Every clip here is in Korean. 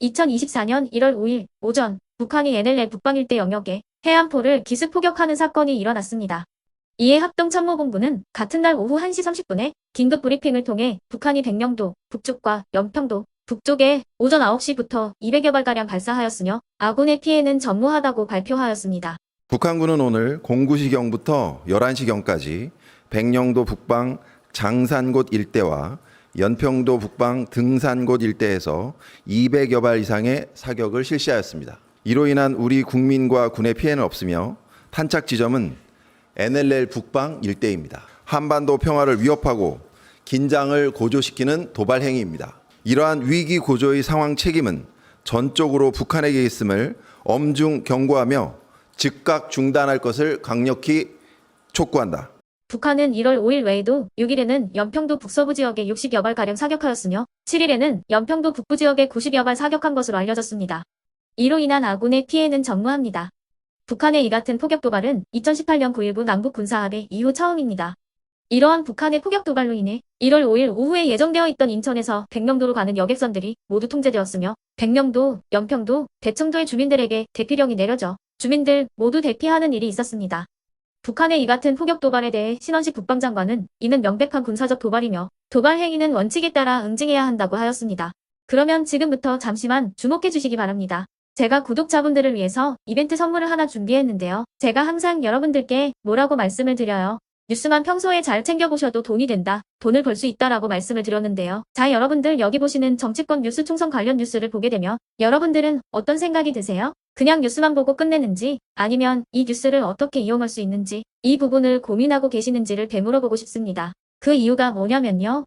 2024년 1월 5일 오전 북한이 NLL 북방 일대 영역에 해안포를 기습 포격하는 사건이 일어났습니다. 이에 합동참모본부는 같은 날 오후 1시 30분에 긴급 브리핑을 통해 북한이 백령도 북쪽과 연평도 북쪽에 오전 9시부터 200여 발가량 발사하였으며 아군의 피해는 전무하다고 발표하였습니다. 북한군은 오늘 09시경부터 11시경까지 백령도 북방 장산곳 일대와 연평도 북방 등산곳 일대에서 200여 발 이상의 사격을 실시하였습니다. 이로 인한 우리 국민과 군의 피해는 없으며 탄착 지점은 NLL 북방 일대입니다. 한반도 평화를 위협하고 긴장을 고조시키는 도발 행위입니다. 이러한 위기 고조의 상황 책임은 전적으로 북한에게 있음을 엄중 경고하며 즉각 중단할 것을 강력히 촉구한다. 북한은 1월 5일 외에도 6일에는 연평도 북서부 지역에 60여 발가량 사격하였으며 7일에는 연평도 북부 지역에 90여 발 사격한 것으로 알려졌습니다. 이로 인한 아군의 피해는 전무합니다. 북한의 이 같은 포격 도발은 2018년 9.19 남북 군사합의 이후 처음입니다. 이러한 북한의 포격 도발로 인해 1월 5일 오후에 예정되어 있던 인천에서 백령도로 가는 여객선들이 모두 통제되었으며 백령도, 연평도, 대청도의 주민들에게 대피령이 내려져 주민들 모두 대피하는 일이 있었습니다. 북한의 이 같은 포격 도발에 대해 신원식 국방장관은 이는 명백한 군사적 도발이며 도발 행위는 원칙에 따라 응징해야 한다고 하였습니다. 그러면 지금부터 잠시만 주목해 주시기 바랍니다. 제가 구독자분들을 위해서 이벤트 선물을 하나 준비했는데요. 제가 항상 여러분들께 뭐라고 말씀을 드려요. 뉴스만 평소에 잘 챙겨보셔도 돈이 된다. 돈을 벌 수 있다라고 말씀을 드렸는데요. 자, 여러분들 여기 보시는 정치권 뉴스 총선 관련 뉴스를 보게 되면 여러분들은 어떤 생각이 드세요? 그냥 뉴스만 보고 끝내는지 아니면 이 뉴스를 어떻게 이용할 수 있는지 이 부분을 고민하고 계시는지를 되물어보고 싶습니다. 그 이유가 뭐냐면요.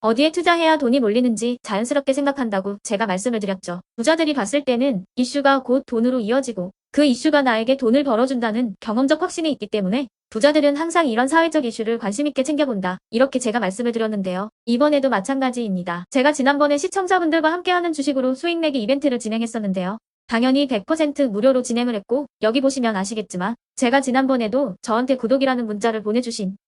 어디에 투자해야 돈이 몰리는지 자연스럽게 생각한다고 제가 말씀을 드렸죠. 부자들이 봤을 때는 이슈가 곧 돈으로 이어지고 그 이슈가 나에게 돈을 벌어준다는 경험적 확신이 있기 때문에 부자들은 항상 이런 사회적 이슈를 관심있게 챙겨본다. 이렇게 제가 말씀을 드렸는데요. 이번에도 마찬가지입니다. 제가 지난번에 시청자분들과 함께하는 주식으로 수익 내기 이벤트를 진행했었는데요. 당연히 100% 무료로 진행을 했고 여기 보시면 아시겠지만 제가 지난번에도 저한테 구독이라는 문자를 보내주신